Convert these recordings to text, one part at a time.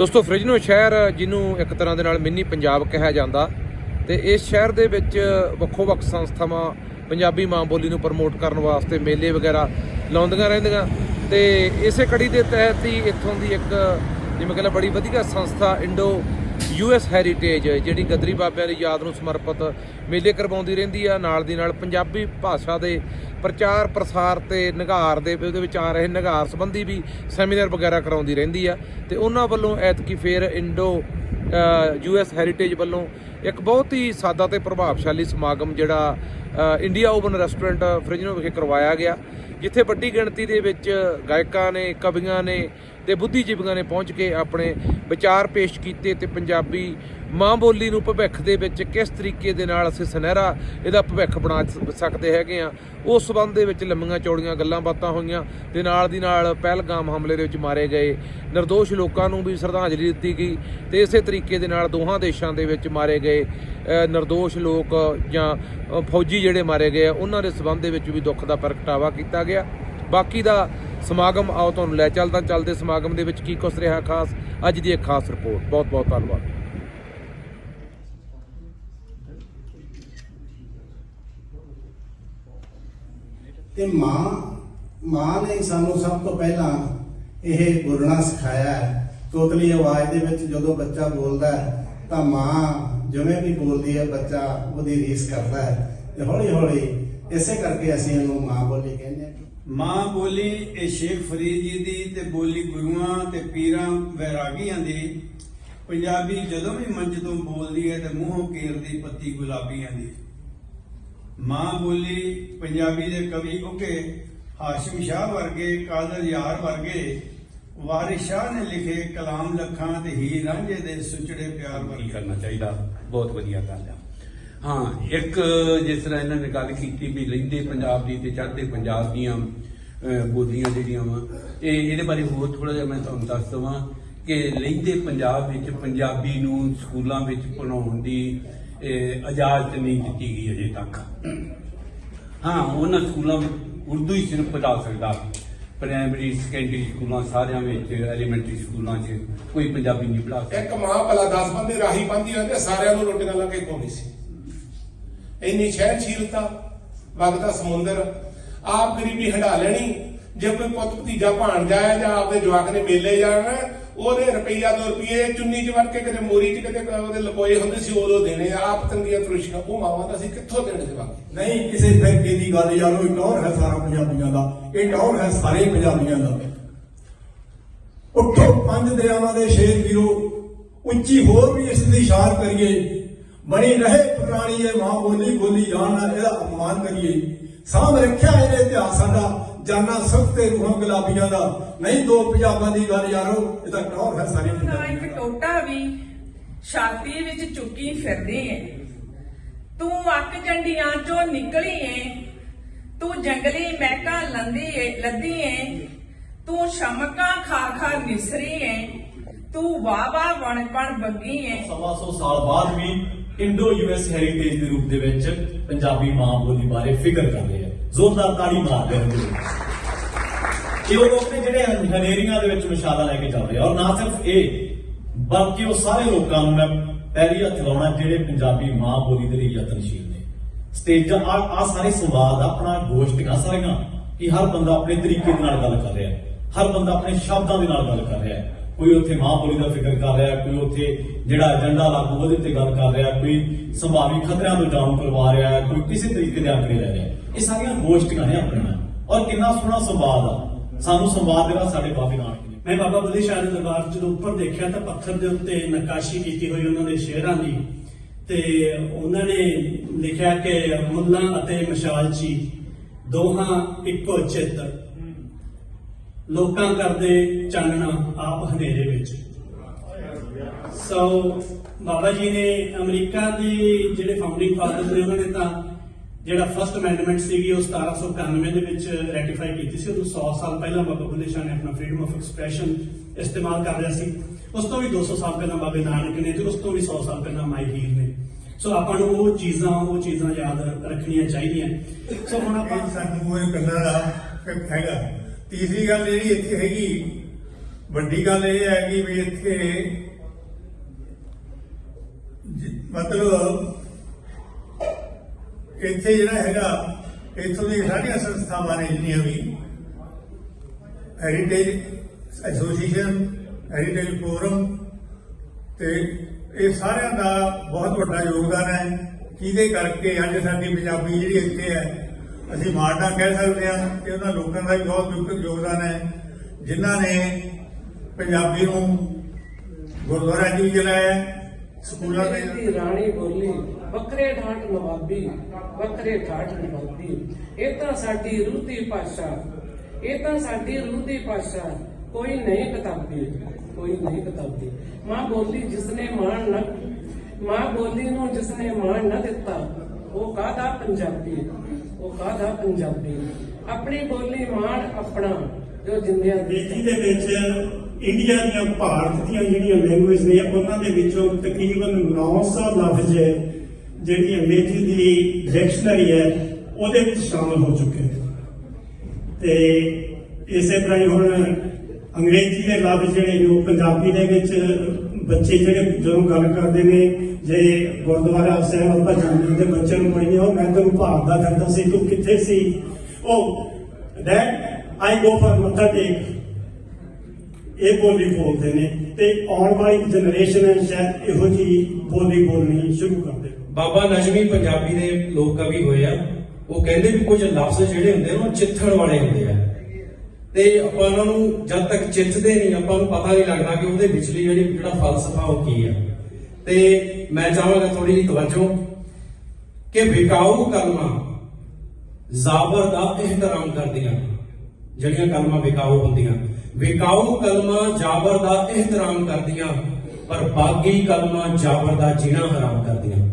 ਦੋਸਤੋ ਫ੍ਰਿਜਨੋ ਸ਼ਹਿਰ ਜਿਹਨੂੰ ਇੱਕ ਤਰ੍ਹਾਂ ਦੇ ਨਾਲ ਮਿੰਨੀ ਪੰਜਾਬ ਕਿਹਾ ਜਾਂਦਾ ਤੇ ਇਸ ਸ਼ਹਿਰ ਦੇ ਵਿੱਚ ਵੱਖੋ-ਵੱਖ ਸੰਸਥਾਵਾਂ ਪੰਜਾਬੀ ਮਾਂ ਬੋਲੀ ਨੂੰ ਪ੍ਰਮੋਟ ਕਰਨ ਵਾਸਤੇ ਮੇਲੇ ਵਗੈਰਾ ਲਾਉਂਦੀਆਂ ਰਹਿੰਦੀਆਂ ਤੇ ਇਸੇ ਕੜੀ ਦੇ ਤਹਿਤ ਹੀ ਇੱਥੋਂ ਦੀ ਇੱਕ ਜਿਵੇਂ ਕਹਿੰਦਾ ਬੜੀ ਵਧੀਆ ਸੰਸਥਾ ਇੰਡੋ ਯੂਐਸ ਹੈਰੀਟੇਜ ਜਿਹੜੀ ਗਦਰੀ ਬਾਬਿਆਂ ਦੀ ਯਾਦ ਨੂੰ ਸਮਰਪਿਤ ਮੇਲੇ ਕਰਵਾਉਂਦੀ ਰਹਿੰਦੀ ਆ। ਨਾਲ ਦੀ ਨਾਲ ਪੰਜਾਬੀ ਭਾਸ਼ਾ ਦੇ ਪ੍ਰਚਾਰ ਪ੍ਰਸਾਰ ਤੇ ਨਿਗਾਰ ਦੇ ਉਹਦੇ ਵਿੱਚ ਆ ਰਹੇ ਨਿਗਾਰ ਸੰਬੰਧੀ ਵੀ ਸੈਮੀਨਾਰ ਵਗੈਰਾ ਕਰਾਉਂਦੀ ਰਹਿੰਦੀ ਆ ਤੇ ਉਹਨਾਂ ਵੱਲੋਂ ਐਤਕੀ ਫੇਰ ਇੰਡੋ ਯੂਐਸ ਹੈਰੀਟੇਜ ਵੱਲੋਂ ਇੱਕ ਬਹੁਤ ਹੀ ਸਾਦਾ ਤੇ ਪ੍ਰਭਾਵਸ਼ਾਲੀ ਸਮਾਗਮ ਜਿਹੜਾ ਇੰਡੀਆ ਓਵਨ ਰੈਸਟੋਰੈਂਟ ਫ੍ਰਿਜਨੋ ਵਿਖੇ ਕਰਵਾਇਆ ਗਿਆ, ਜਿੱਥੇ ਵੱਡੀ ਗਿਣਤੀ ਦੇ ਵਿੱਚ ਗਾਇਕਾਂ ਨੇ, ਕਵੀਆਂ ਨੇ ਤੇ ਬੁੱਧੀਜੀਵੀਆਂ ਨੇ ਪਹੁੰਚ ਕੇ ਆਪਣੇ ਵਿਚਾਰ ਪੇਸ਼ ਕੀਤੇ ਤੇ ਪੰਜਾਬੀ ਮਾਂ ਬੋਲੀ ਨੂੰ ਭਵਿੱਖ ਦੇ ਵਿੱਚ ਕਿਸ ਤਰੀਕੇ ਦੇ ਨਾਲ ਅਸੀਂ ਸੁਨਹਿਰਾ ਇਹਦਾ ਭਵਿੱਖ ਬਣਾ ਸਕਦੇ ਹੈਗੇ ਆ, ਉਸ ਸਬੰਧ ਦੇ ਵਿੱਚ ਲੰਮੀਆਂ ਚੌੜੀਆਂ ਗੱਲਾਂ ਬਾਤਾਂ ਹੋਈਆਂ ਤੇ ਨਾਲ ਦੀ ਨਾਲ ਪਹਿਲਗਾਮ ਹਮਲੇ ਦੇ ਵਿੱਚ ਮਾਰੇ ਗਏ। ਨਿਰਦੋਸ਼ ਲੋਕਾਂ ਨੂੰ ਵੀ ਸ਼ਰਧਾਂਜਲੀ ਦਿੱਤੀ ਗਈ ਤੇ ਇਸੇ ਤਰੀਕੇ ਦੇ ਨਾਲ ਦੋਹਾਂ ਦੇਸ਼ਾਂ ਦੇ ਵਿੱਚ ਮਾਰੇ ਗਏ ਨਿਰਦੋਸ਼ ਲੋਕ ਜਾਂ ਫੌਜੀ ਜਿਹੜੇ ਮਾਰੇ ਗਏ ਉਹਨਾਂ ਦੇ ਸਬੰਧ ਦੇ ਵਿੱਚ ਵੀ ਦੁੱਖ ਦਾ ਪ੍ਰਗਟਾਵਾ ਕੀਤਾ ਗਿਆ। ਬਾਕੀ ਦਾ ਸਮਾਗਮ ਆਓ ਤੁਹਾਨੂੰ ਲੈ ਚੱਲਦਾ, ਚੱਲਦੇ ਸਮਾਗਮ ਦੇ ਵਿੱਚ ਕੀ ਕੁਸ ਰਿਹਾ ਖਾਸ, ਅੱਜ ਦੀ ਇੱਕ ਖਾਸ ਰਿਪੋਰਟ। ਬਹੁਤ ਬਹੁਤ ਧੰਨਵਾਦ। ਤੇ ਮਾਂ ਮਾਂ ਨੇ ਸਾਨੂੰ ਸਭ ਤੋਂ ਪਹਿਲਾਂ ਇਹ ਬੋਲਣਾ ਸਿਖਾਇਆ ਹੈ। ਤੋਤਲੀ ਆਵਾਜ਼ ਦੇ ਵਿੱਚ ਜਦੋਂ ਬੱਚਾ ਬੋਲਦਾ ਹੈ, ਤਾਂ ਮਾਂ ਜਿਵੇਂ ਵੀ ਬੋਲਦੀ ਹੈ, ਬੱਚਾ ਉਹਦੀ ਰੀਸ ਕਰਦਾ ਹੈ ਤੇ ਹੌਲੀ ਹੌਲੀ ਇਸੇ ਕਰਕੇ ਅਸੀਂ ਇਹਨੂੰ ਮਾਂ ਬੋਲੀ ਕਹਿੰਦੇ ਹਾਂ। ਮਾਂ ਬੋਲੀ ਇਹ ਸ਼ੇਖ ਫਰੀਦ ਜੀ ਦੀ ਤੇ ਬੋਲੀ ਗੁਰੂਆਂ ਤੇ ਪੀਰਾਂ ਵੈਰਾਗੀਆਂ ਦੀ। ਪੰਜਾਬੀ ਜਦੋਂ ਵੀ ਮੰਚ ਤੋਂ ਬੋਲਦੀ ਹੈ ਤੇ ਮੂੰਹੋਂ ਕੀਰਦੀ ਪੱਤੀ ਗੁਲਾਬੀਆਂ ਦੀ। ਮਾਂ ਬੋਲੀ ਪੰਜਾਬੀ ਦੇ ਕਵੀ ਉੱਘੇ ਹਾਸ਼ਮ ਸ਼ਾਹ ਵਰਗੇ ਕਾਦਰ ਯਾਰ ਵਰਗੇ ਵਾਰਿਸ ਸ਼ਾਹ ਨੇ ਲਿਖੇ ਕਲਾਮ ਲੱਖਾਂ ਤੇ ਹੀਰ ਰਾਂਝੇ ਦੇ ਸੁਚੜੇ ਪਿਆਰ ਵਰਗੇ। ਕਰਨਾ ਚਾਹੀਦਾ? ਬਹੁਤ ਵਧੀਆ ਗੱਲ ਆ। ਹਾਂ ਇੱਕ ਜਿਸ ਤਰ੍ਹਾਂ ਇਹਨਾਂ ਨੇ ਗੱਲ ਕੀਤੀ ਵੀ ਲੈਂਦੇ ਪੰਜਾਬ ਦੀ ਤੇ ਚੜ੍ਹਦੇ ਪੰਜਾਬ ਦੀਆਂ ਬੋਲੀਆਂ ਜਿਹੜੀਆਂ ਵਾ ਇਹ ਇਹਦੇ ਬਾਰੇ ਹੋਰ ਥੋੜਾ ਜਿਹਾ ਮੈਂ ਤੁਹਾਨੂੰ ਦੱਸ ਦਵਾਂ ਕਿ ਲੈਂਦੇ ਪੰਜਾਬ ਵਿੱਚ ਪੰਜਾਬੀ ਨੂੰ ਸਕੂਲਾਂ ਵਿੱਚ ਪੜਾਉਣ ਦੀ ਇਜਾਜ਼ਤ ਨਹੀਂ ਦਿੱਤੀ ਗਈ ਅਜੇ ਤੱਕ। ਹਾਂ, ਉਹਨਾਂ ਸਕੂਲਾਂ ਵਿੱਚ ਉਰਦੂ ਹੀ ਸਿਰਫ ਪੜ੍ਹਾ ਸਕਦਾ। ਪ੍ਰਾਇਮਰੀ ਸੈਕੰਡਰੀ ਸਕੂਲਾਂ ਸਾਰਿਆਂ ਵਿੱਚ ਐਲੀਮੈਂਟਰੀ ਸਕੂਲਾਂ 'ਚ ਕੋਈ ਪੰਜਾਬੀ ਨਹੀਂ ਪੜ੍ਹਾ ਸਕਦਾ। ਇੱਕ ਮਾਂ ਭਲਾ 10 ਬੰਦੇ ਰਾਹੀ ਬੰਦੀ ਹੁੰਦੇ ਸਾਰਿਆਂ ਨੂੰ ਰੋਟੀਆਂ ਲਾ ਕੇ ਖਵਾਉਂਦੀ ਸੀ। ਇੰਨੀ ਸ਼ਹਿਰਸ਼ੀਲਤਾ ਵਗਦਾ ਸਮੁੰਦਰ, ਆਪ ਗਰੀਬੀ ਹੰਡਾ ਲੈਣੀ, ਜੇ ਕੋਈ ਪੁੱਤ ਭਤੀਜਾ ਭਾਣ ਜਾਏ ਜਾਂ ਆਪਦੇ ਜਵਾਕ ਨੇ ਮੇਲੇ ਜਾਣਾ ਉਹਦੇ ਰੁਪਈਆ 2 ਰੁਪਏ ਚੁੰਨੀ ਚ ਵੜ ਕੇ ਕਿਤੇ ਮੋਰੀ ਚ ਕਿਤੇ ਉਹਦੇ ਲਪੋਏ ਹੁੰਦੇ ਸੀ, ਉਦੋਂ ਦੇਣੇ ਆਪ ਤੰਗੀਆਂ ਤਰੁਸ਼ੀਆਂ ਉਹ ਮਾਵਾਂ ਦਾ ਸੀ ਕਿੱਥੋਂ ਦੇਣੇ ਜਵਾਕ ਨਹੀਂ, ਕਿਸੇ ਫਿਰਕੇ ਦੀ ਗੱਲ ਯਾਰੋ ਇਹ ਟੌਰ ਹੈ ਸਾਰਾ ਪੰਜਾਬੀਆਂ ਦਾ ਇਹ ਟੌਰ ਹੈ ਸਾਰੇ ਪੰਜਾਬੀਆਂ ਦਾ। ਉੱਠੋ ਪੰਜ ਦਰਿਆਵਾਂ ਦੇ ਸ਼ੇਰ ਵੀਰੋ, ਉੱਚੀ ਹੋਰ ਵੀ ਇਸ ਦੀ ਇਸ਼ਾਰ ਕਰੀਏ। ਬਣੀ ਰਹੇ ਪੁਰਾਣੀ ਇਹ ਮਾਂ ਬੋਲੀ ਬੋਲੀ ਜਾਣ ਨਾਲ ਇਹਦਾ ਅਪਮਾਨ ਕਰੀਏ। ਸਾਂਭ ਰੱਖਿਆ ਇਹਨੇ ਇਤਿਹਾਸ ਸਾਡਾ ਜਾਨਾ ਸੁਖ ਤੇ ਰੂਹਾਂ ਗੁਲਾਬੀਆਂ ਦਾ। ਨਹੀਂ ਦੋ ਪੰਜਾਬਾਂ ਦੀ ਗੱਲ ਯਾਰੋ ਇਹ ਤਾਂ ਟੌਰ ਹੈ ਸਾਰੀ ਨਾ ਇੱਕ ਟੋਟਾ ਵੀ ਛਾਤੀ ਵਿੱਚ ਚੁੱਕੀ ਫਿਰਦੀ ਏ। ਤੂੰ ਅੱਕ ਜੰਡੀਆਂ ਚੋਂ ਨਿਕਲੀ ਏ। ਤੂੰ ਜੰਗਲੀ ਮਹਿਕਾ ਲੰਦੀ ਏ ਲੱਦੀ ਏ। ਤੂੰ ਸ਼ਮਕਾਂ ਖਾ ਖਾ ਨਿਸਰੀ ਏ। ਤੂੰ ਵਾਵਾ ਬਣ ਬਣ ਬੱਗੀ ਏ। ਸਵਾ ਸੌ ਸਾਲ ਬਾਅਦ ਵੀ ਇੰਡੋ ਯੂਐਸ ਹੈਰੀਟੇਜ ਦੇ ਰੂਪ ਦੇ ਵਿੱਚ ਪੰਜਾਬੀ ਮਾਂ ਬੋਲੀ ਬਾਰੇ ਫਿਕਰ ਕਰ ਰਹੇ ਆ ਜ਼ੋਰਦਾਰ ਤਾੜੀ ਮਾਰਦੇ ਹਨ ਇਹ ਲੋਕ ਨੇ ਜਿਹੜੇ ਹਨੇਰੀਆਂ ਦੇ ਵਿੱਚ ਮਸ਼ਾਲਾ ਲੈ ਕੇ ਚੱਲ ਰਹੇ ਔਰ ਨਾ ਸਿਰਫ ਇਹ, ਬਲਕਿ ਉਹ ਸਾਰੇ ਲੋਕਾਂ ਨੂੰ ਮੈਂ ਪਹਿਲੀ ਹੱਥ ਲਾਉਣਾ ਜਿਹੜੇ ਪੰਜਾਬੀ ਮਾਂ ਬੋਲੀ ਦੇ ਲਈ ਯਤਨਸ਼ੀਲ ਨੇ। ਸਟੇਜਾਂ ਆ ਆ ਸਾਰੇ ਸੰਵਾਦ ਆਪਣਾ ਗੋਸ਼ਟੀਆਂ ਸਾਰੀਆਂ, ਕਿ ਹਰ ਬੰਦਾ ਆਪਣੇ ਤਰੀਕੇ ਦੇ ਨਾਲ ਗੱਲ ਕਰ ਰਿਹਾ ਹੈ, ਹਰ ਬੰਦਾ ਆਪਣੇ ਸ਼ਬਦਾਂ ਦੇ ਨਾਲ ਗੱਲ ਕਰ ਰਿਹਾ ਹੈ। ਕੋਈ ਉੱਥੇ ਮਾਂ ਬੋਲੀ ਦਾ ਫਿਕਰ ਕਰ ਰਿਹਾ ਕੋਈ ਉੱਥੇ ਜਿਹੜਾ ਏਜੰਡਾ ਲਾਗੂ ਉਹਦੇ ਤੇ ਗੱਲ ਕਰ ਰਿਹਾ ਕੋਈ ਸੰਭਾਵੀ ਖਤਰਿਆਂ ਤੋਂ ਜਾਣੂ ਕਰਵਾ ਰਿਹਾ ਕੋਈ ਕਿਸੇ ਤਰੀਕੇ ਦੇ ਆਂਕੜੇ ਲੈ ਰਿਹਾ ਇਹ ਸਾਰੀਆਂ ਗੋਸ਼ਟੀਆਂ ਨੇ ਆਪਣੀਆਂ? ਔਰ ਕਿੰਨਾ ਸੋਹਣਾ ਸੰਵਾਦ ਆ। ਸਾਨੂੰ ਸੰਵਾਦ ਦੇਣਾ ਸਾਡੇ ਬਾਬੇ ਨਾਨਕ ਨੇ। ਮੈਂ ਬਾਬਾ ਬੁੱਲੇ ਸ਼ਾਹ ਦੇ ਦਰਬਾਰ ਜਦੋਂ ਉੱਪਰ ਦੇਖਿਆ ਤਾਂ ਪੱਥਰ ਦੇ ਉੱਤੇ ਨਕਾਸ਼ੀ ਕੀਤੀ ਹੋਈ ਉਹਨਾਂ ਦੇ ਸ਼ੇਰਾਂ ਦੀ। ਤੇ ਉਹਨਾਂ ਨੇ ਲਿਖਿਆ ਕਿ ਮੁੱਲਾ ਅਤੇ ਮਸ਼ਾਲਚੀ ਦੋਹਾਂ ਇੱਕੋ ਚਿੱਤ। ਲੋਕਾਂ ਕਰਦੇ ਚਾਨਣਾ ਆਪ ਹਨੇਰੇ ਵਿੱਚ। ਸੋ ਬਾਬਾ ਜੀ ਨੇ ਅਮਰੀਕਾ ਦੇ ਜਿਹੜੇ ਫਾਊਂਡਿੰਗ ਫਾਦਰ ਨੇ ਉਹਨਾਂ ਨੇ ਤਾਂ ਜਿਹੜਾ ਫਰਸਟ ਅਮੈਂਡਮੈਂਟ ਸੀਗੀ, ਉਹ 1791 ਦੇ ਵਿੱਚ ਰੈਟੀਫਾਈ ਕੀਤੀ ਸੀ। ਉਦੋਂ 100 ਸਾਲ ਪਹਿਲਾਂ ਬਾਬਾ ਬੁੱਲੇ ਸ਼ਾਹ ਨੇ ਆਪਣਾ ਫਰੀडम ਆਫ ਐਕਸਪ੍ਰੈਸ਼ਨ ਇਸਤੇਮਾਲ ਕਰ ਰਿਹਾ ਸੀ। ਉਸ ਤੋਂ ਵੀ 200 ਸਾਲ ਪਹਿਲਾਂ ਬਾਬੇ ਨਾਨਕ ਨੇ ਤੇ ਉਸ ਤੋਂ ਵੀ 100 ਸਾਲ ਪਹਿਲਾਂ ਮਾਈ ਹੀਰ ਨੇ। ਸੋ ਆਪਾਂ ਨੂੰ ਉਹ ਚੀਜ਼ਾਂ ਉਹ ਚੀਜ਼ਾਂ ਯਾਦ ਰੱਖਣੀਆਂ ਚਾਹੀਦੀਆਂ। ਸੋ ਹੁਣ ਆਪਾਂ ਸਾਨੂੰ ਉਹ ਕੰਨਾਂ ਦਾ ਹੈਗਾ। ਤੀਸਰੀ ਗੱਲ ਜਿਹੜੀ ਇੱਥੇ ਹੈਗੀ, ਵੱਡੀ ਗੱਲ ਇਹ ਹੈ ਕਿ ਵੀ ਇੱਥੇ ਮਤਲਬ ਇੱਥੇ ਜਿਹੜਾ ਹੈਗਾ, ਇੱਥੋਂ ਦੀ ਸਾਰੀਆਂ ਸੰਸਥਾਵਾਂ ਨੇ ਜਿੰਨੀਆਂ ਵੀ ਹੈਰੀਟੇਜ ਐਸੋਸੀਏਸ਼ਨ ਹੈਰੀਟੇਜ ਫੋਰਮ ਤੇ ਇਹ ਸਾਰਿਆਂ ਦਾ ਬਹੁਤ ਵੱਡਾ ਯੋਗਦਾਨ ਹੈ। ਜਿਹਦੇ ਕਰਕੇ ਅੱਜ ਸਾਡੀ ਪੰਜਾਬੀ ਜਿਹੜੀ ਇੱਥੇ ਹੈ, ਅਸੀਂ ਮਾਰਨਾ ਕਹਿ ਸਕਦੇ ਹਾਂ ਕਿ ਉਹਨਾਂ ਲੋਕਾਂ ਦਾ ਵੀ ਬਹੁਤ ਯੋਗਦਾਨ ਹੈ, ਜਿਨ੍ਹਾਂ ਨੇ ਪੰਜਾਬੀ ਨੂੰ ਗੁਰਦੁਆਰਾ ਜੀ ਵੀ ਚਲਾਇਆ ਸਕੂਲਾਂ ਦੇ ਰਾਣੀ ਬੋਲੀ ਵੱਖਰੇ ਢਾਟ ਨਵਾਬੀ ਵੱਖਰੇ ਢਾਟ ਨਵਾਬੀ ਇਹ ਤਾਂ ਸਾਡੀ ਰੂਹ ਦੀ ਭਾਸ਼ਾ, ਇਹ ਤਾਂ ਸਾਡੀ ਰੂਹ ਦੀ ਭਾਸ਼ਾ। ਕੋਈ ਨਹੀਂ ਕਿਤਾਬੀ, ਕੋਈ ਨਹੀਂ ਕਿਤਾਬੀ। ਮਾਂ ਬੋਲੀ ਜਿਸਨੇ ਮਾਣ ਨਾ, ਮਾਂ ਬੋਲੀ ਨੂੰ ਜਿਸਨੇ ਮਾਣ ਨਾ ਦਿੱਤਾ, ਉਹ ਕਾਹਦਾ ਪੰਜਾਬੀ? ਉਹ ਕਾਹਦਾ ਪੰਜਾਬੀ? ਆਪਣੀ ਬੋਲੀ ਮਾਣ ਆਪਣਾ, ਜੋ ਜਿੰਦਿਆਂ ਦੀ ਦੇ ਵਿੱਚ ਇੰਡੀਆ ਦੀਆਂ ਭਾਰਤ ਦੀਆਂ ਜਿਹੜੀਆਂ ਲੈਂਗੁਏਜ ਨੇ, ਉਹਨਾਂ ਦੇ ਵਿੱਚੋਂ ਤਕਰੀਬਨ 900 ਲਫ਼ਜ਼ ਹੈ ਜਿਹੜੀ ਅੰਗਰੇਜ਼ੀ ਦੀ ਡਿਕਸ਼ਨਰੀ ਹੈ, ਉਹਦੇ ਵਿੱਚ ਸ਼ਾਮਲ ਹੋ ਚੁੱਕੇ ਨੇ। ਤੇ ਇਸੇ ਤਰ੍ਹਾਂ ਹੀ ਹੁਣ ਅੰਗਰੇਜ਼ੀ ਦੇ ਲਫ਼ਜ਼ ਜਿਹੜੇ ਨੇ, ਉਹ ਪੰਜਾਬੀ ਦੇ ਵਿੱਚ ਬੱਚੇ ਜਿਹੜੇ ਜਦੋਂ ਗੱਲ ਕਰਦੇ ਨੇ, ਜੇ ਗੁਰਦੁਆਰਾ ਸਾਹਿਬ ਆਪਾਂ ਜਾਂਦੇ ਤੇ ਬੱਚੇ ਨੂੰ ਕਹਿੰਦੇ ਉਹ ਮੈਂ ਤੈਨੂੰ ਭਾਰਦਾ ਕਰਦਾ ਸੀ, ਤੂੰ ਕਿੱਥੇ ਸੀ? ਉਹ ਡੈਡ, ਆਈ ਗੋ ਫॉर ਮੱਥਾ ਟੇਕ। ਇਹ ਬੋਲੀ ਬੋਲਦੇ ਨੇ ਤੇ ਆਉਣ ਵਾਲੀ ਜਨਰੇਸ਼ਨ ਹੈ, ਸ਼ਾਇਦ ਇਹੋ ਜੀ ਬੋਲੀ ਬੋਲਣੀ ਸ਼ੁਰੂ ਕਰ ਬਾਬਾ ਨਜਮੀ ਪੰਜਾਬੀ ਦੇ ਲੋਕ ਕਵੀ ਹੋਏ ਆ, ਉਹ ਕਹਿੰਦੇ ਵੀ ਕੁਝ ਲਫ਼ਜ਼ ਜਿਹੜੇ ਹੁੰਦੇ ਨੇ ਉਹ ਚਿੱਥਣ ਵਾਲੇ ਹੁੰਦੇ ਆ। ਤੇ ਆਪਾਂ ਉਹਨਾਂ ਨੂੰ ਜਦ ਤੱਕ ਚਿੱਥਦੇ ਨਹੀਂ, ਆਪਾਂ ਨੂੰ ਪਤਾ ਨਹੀਂ ਲੱਗਦਾ ਕਿ ਉਹਦੇ ਵਿਚਲੀ ਜਿਹੜੀ ਜਿਹੜਾ ਫਲਸਫਾ ਉਹ ਕੀ ਆ। ਤੇ ਮੈਂ ਚਾਹਾਂਗਾ ਥੋੜੀ ਜਿਹੀ ਤਵੱਜੋ ਕਿ ਵਿਕਾਊ ਕਲਮਾਂ ਜ਼ਾਬਰ ਦਾ ਇਹਤਰਾਮ ਕਰਦੀਆਂ, ਜਿਹੜੀਆਂ ਕਲਮਾਂ ਵਿਕਾਊ ਹੁੰਦੀਆਂ। ਵਿਕਾਊ ਕਲਮਾਂ ਜਾਬਰ ਦਾ ਇਹਤਰਾਮ ਕਰਦੀਆਂ, ਪਰ ਬਾਗੀ ਕਲਮਾਂ ਜਾਬਰ ਦਾ ਜੀਣਾ ਹਰਾਮ ਕਰਦੀਆਂ।